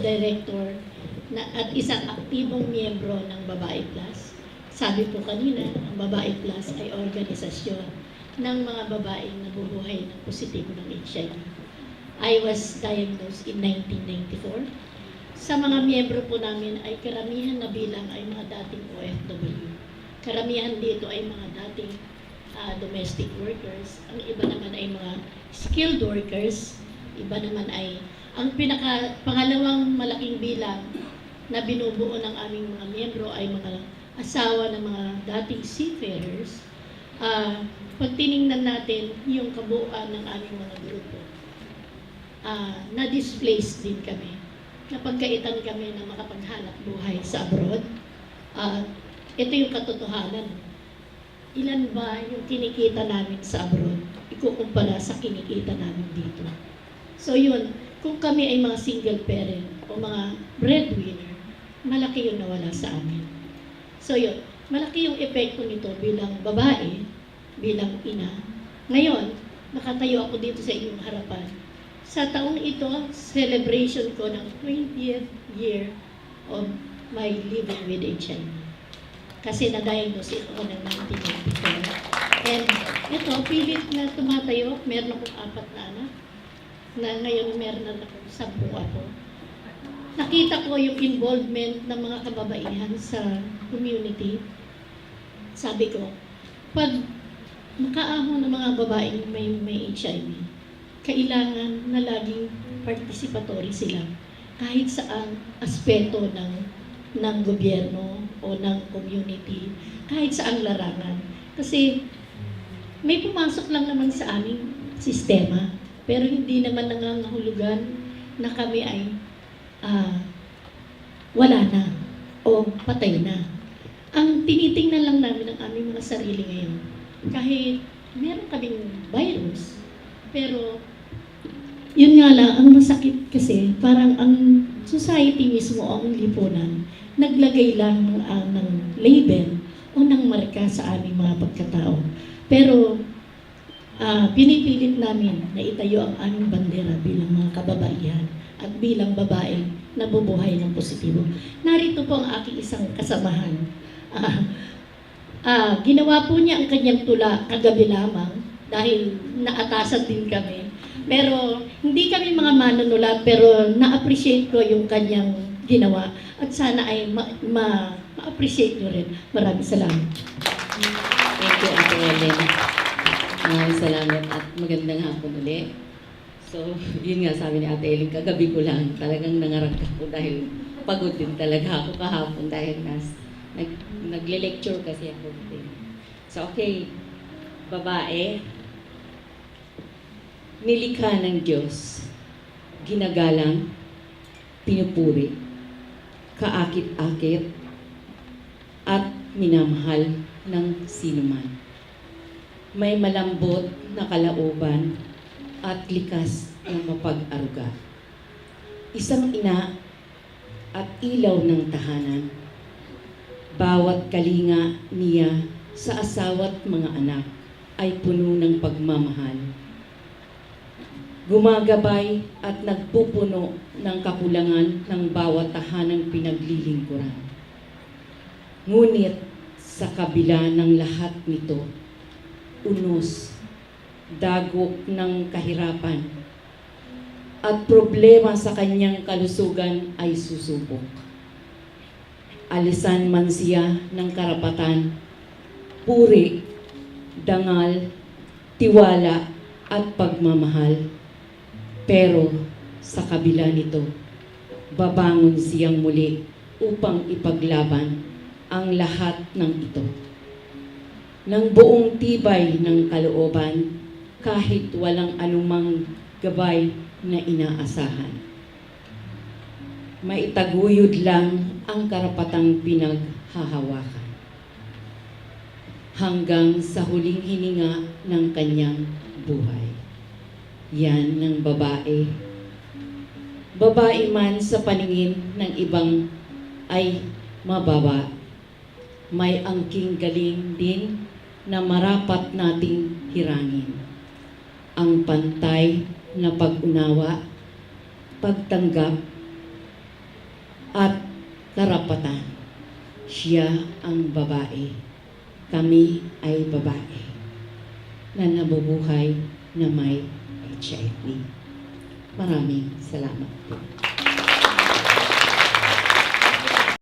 director na, at isang aktibong miyembro ng Babae Plus. Sabi po kanina, ang Babae Plus ay organisasyon ng mga babaeng nabubuhay ng positibo ng HIV. I was diagnosed in 1994. Sa mga miyembro po namin ay karamihan na bilang ay mga dating OFW. Karamihan dito ay mga dating ah, domestic workers. Ang iba naman ay mga skilled workers. Iba naman ay ang pinaka pangalawang malaking bilang na binubuo ng aming mga miyembro ay mga asawa ng mga dating seafarers. Ah, pag tiningnan natin yung kabuuan ng aming mga grupo, ah, na-displaced din kami. Napagkaitan kami na makapaghanap buhay sa abroad. Ah, ito yung katotohanan. Ilan ba yung kinikita namin sa abroad? Ikukumpara sa kinikita namin dito. So yun, kung kami ay mga single parent o mga breadwinner, malaki yung nawala sa amin. So yun, malaki yung epekto nito bilang babae, bilang ina. Ngayon, nakatayo ako dito sa inyong harapan. Sa taong ito, celebration ko ng 20th year of my living with HIV. Kasi na-diagnose ako ng 1994. And ito, pilit na tumatayo, meron akong apat na anak, na ngayon meron na akong sampung ako. Nakita ko yung involvement ng mga kababaihan sa community. Sabi ko, pag makaahon ng mga babaeng may, may HIV, kailangan na laging participatory sila kahit saan aspeto ng ng gobyerno o ng community, kahit saan larangan. Kasi may pumasok lang naman sa aming sistema, pero hindi naman nangangahulugan na kami ay ah, wala na o patay na. Ang tinitingnan lang namin ang aming mga sarili ngayon. Kahit meron kaming virus, pero yun nga lang, ang masakit kasi, parang ang society mismo, ang lipunan, naglagay lang ng, ah, ng label o ng marka sa aming mga pagkatao. Pero ah, pinipilit namin na itayo ang aming bandera bilang mga kababaihan at bilang babae na bubuhay ng positibo. Narito po ang aking isang kasamahan. Ah, ah, ginawa po niya ang kanyang tula kagabi lamang dahil naatasan din kami. Pero hindi kami mga manunulat pero na-appreciate ko yung kanyang ginawa at sana ay ma- ma- ma-appreciate nyo rin. Maraming salamat. Thank you, Ate Helen. Maraming salamat at magandang hapon uli. So, yun nga sabi ni Ate Helen, kagabi ko lang talagang nangarag ako dahil pagod din talaga ako kahapon dahil nas, nag, nagle-lecture kasi ako din. So, okay, babae, nilikha ng Diyos, ginagalang, pinupuri, kaakit-akit, at minamahal ng sinuman. May malambot na kalooban at likas na mapag-aruga. Isang ina at ilaw ng tahanan. Bawat kalinga niya sa asawa't mga anak ay puno ng pagmamahal. Gumagabay at nagpupuno ng kakulangan ng bawat tahanang pinaglilingkuran. Ngunit sa kabila ng lahat nito, unos, dagok ng kahirapan, at problema sa kanyang kalusugan ay susubok. Alisan man siya ng karapatan, puri, dangal, tiwala, at pagmamahal. Pero sa kabila nito, babangon siyang muli upang ipaglaban ang lahat ng ito. Ng buong tibay ng kalooban, kahit walang anumang gabay na inaasahan. Maitaguyod lang ang karapatang pinaghahawakan. Hanggang sa huling hininga ng kanyang buhay. Yan ng babae. Babae man sa paningin ng ibang ay mababa may angking galing din na marapat nating hirangin. Ang pantay na pag-unawa, pagtanggap, at karapatan. Siya ang babae. Kami ay babae na nabubuhay na may HIV. Maraming salamat po.